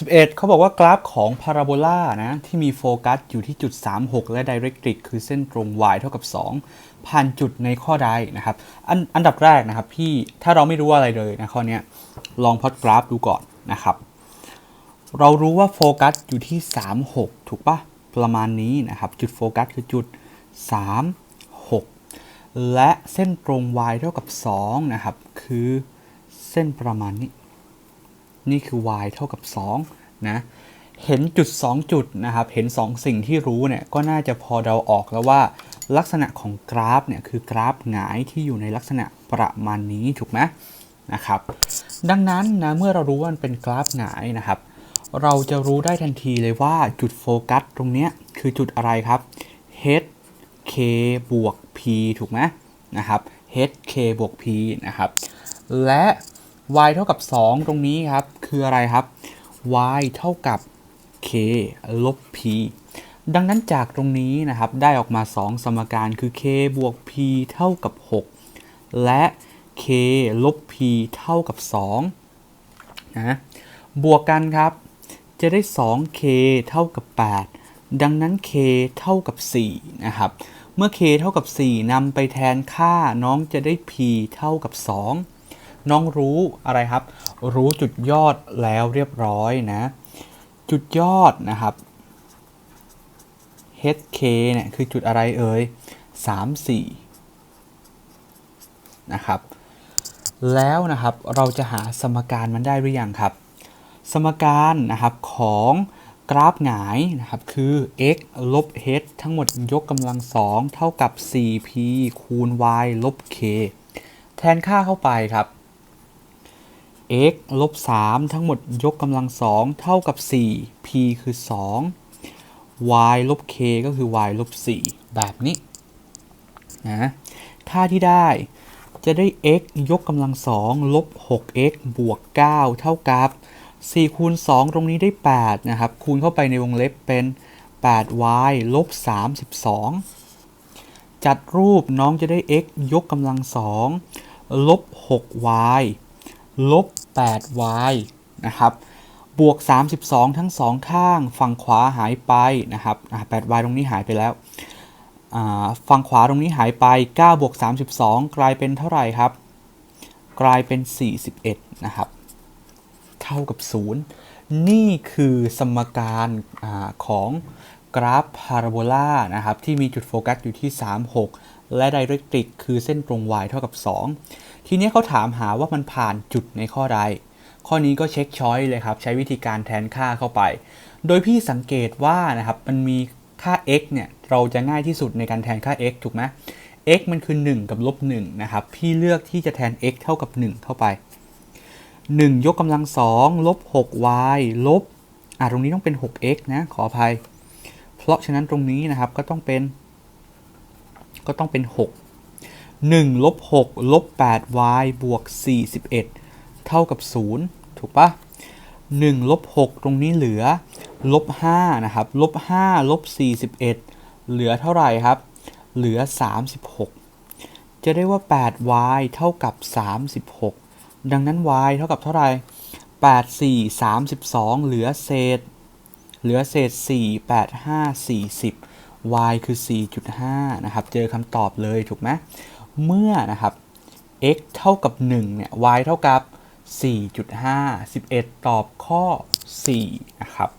11 เขาบอกว่ากราฟของพาราโบลานะที่มีโฟกัสอยู่ที่จุด 36 และ Directrix คือเส้นตรง y เท่ากับ 2 ผ่านจุดในข้อใดนะครับอันอันดับแรกนะครับพี่ถ้าเราไม่รู้อะไรเลยนะข้อนี้ลองพอตกราฟดูก่อนนะครับ เรารู้ว่าโฟกัสอยู่ที่ 36 ถูกปะประมาณนี้นะครับจุดโฟกัสคือจุด 36 และเส้นตรง y เท่ากับ2นะครับคือเส้นประมาณนี้ นี่คือ y เท่ากับ2นะเห็นจุด 2 จุดนะครับ เห็น 2 สิ่งที่รู้เนี่ยก็น่าจะพอเดาออกแล้วว่า ลักษณะของกราฟเนี่ยคือกราฟหงายที่อยู่ในลักษณะประมาณนี้ถูกไหมนะครับ ดังนั้นนะเมื่อเรารู้ว่ามันเป็นกราฟหงายนะครับ เราจะรู้ได้ทันทีเลยว่าจุดโฟกัสตรงเนี้ยคือจุดอะไรครับ h k บวก p ถูกไหมนะครับ h k บวก p นะครับ และ y เท่ากับ 2 ตรงนี้ครับ คืออะไรครับ y เท่ากับ k ลบ p ดังนั้นจากตรงนี้นะครับ ได้ออกมา 2 สมการคือ k บวก p เท่ากับ 6 และ k ลบ p เท่ากับ2นะบวกกันครับ จะได้ 2k เท่ากับ 8 ดังนั้น k เท่ากับ 4 นะครับ เมื่อ k เท่ากับ 4นำไปแทนค่าน้องจะได้ p เท่ากับ 2 น้องรู้อะไรครับ รู้จุดยอดแล้วเรียบร้อยนะ จุดยอดนะครับ hk เนี่ยคือจุดอะไรเอ่ย3 4 นะครับ แล้วนะครับเราจะหาสมการมันได้หรือยังครับ สมการนะครับของกราฟหงายนะครับคือ x ลบ h ทั้งหมดยกกำลังสองเท่ากับ 4p คูณ y ลบ k แทนค่าเข้าไปครับ x ลบ 3 ทั้งหมดยกกำลังสองเท่ากับ 4 p คือ 2 y ลบ k ก็คือ y ลบ 4 แบบนี้นะค่าที่ได้จะได้ x ยกกำลังสองลบ 6x บวก 9 เท่ากับ 4 คูณ 2 ตรงนี้ได้ 8 นะครับ คูณเข้าไปในวงเล็บเป็น 8y ลบ 32 จัดรูปน้องจะได้ x ยกกำลังสองลบ 6y ลบ 8y นะครับบวก 32 ทั้งสองข้าง ฝั่งขวาหายไปนะครับ 8y ตรงนี้หายไปแล้ว ฝั่งขวาตรงนี้หายไป9บวก32 กลายเป็นเท่าไหร่ครับ กลายเป็น 41 นะครับ เท่ากับ 0 นี่คือสมการอของ กราฟพาราโบลานะครับที่มีจุดโฟกัสอยู่ที่ 36 และไดเรกตริกคือเส้นตรง y เท่ากับ 2 ทีนี้เขาถามหาว่ามันผ่านจุดในข้อใด ข้อนี้ก็เช็คช้อยเลยครับ ใช้วิธีการแทนค่าเข้าไป โดยพี่สังเกตว่านะครับมันมีค่า x เนี่ยเราจะง่ายที่สุดในการแทนค่า x ถูกไหม x มันคือ 1 กับลบ1นะครับ พี่เลือกที่จะแทน x เท่ากับ 1 เข้าไป 1 ยกกำลัง2ลบ 6y ลบ อะ ตรงนี้ต้องเป็น 6x นะ ขออภัย เพราะฉะนั้นตรงนี้นะครับก็ต้องเป็น ก็ต้องเป็น 6 1ลบ6ลบ 8y บวก 41 เท่ากับ 0 ถูกปะ1ลบ6ตรงนี้เหลือลบ5นะครับลบ5ลบ41 เหลือเท่าไหร่ครับ เหลือ 36 จะได้ว่า 8y เท่ากับ 36 ดังนั้น y เท่ากับเท่าไหร่ 8 4 32 เหลือเศษ เหลือเศษ 4 8 5 40 y คือ 4.5 นะครับ เจอคำตอบเลยถูกไหม เมื่อนะครับ x เท่ากับ 1 เนี่ย y เท่ากับ 4.5 11 ตอบข้อ 4 นะครับ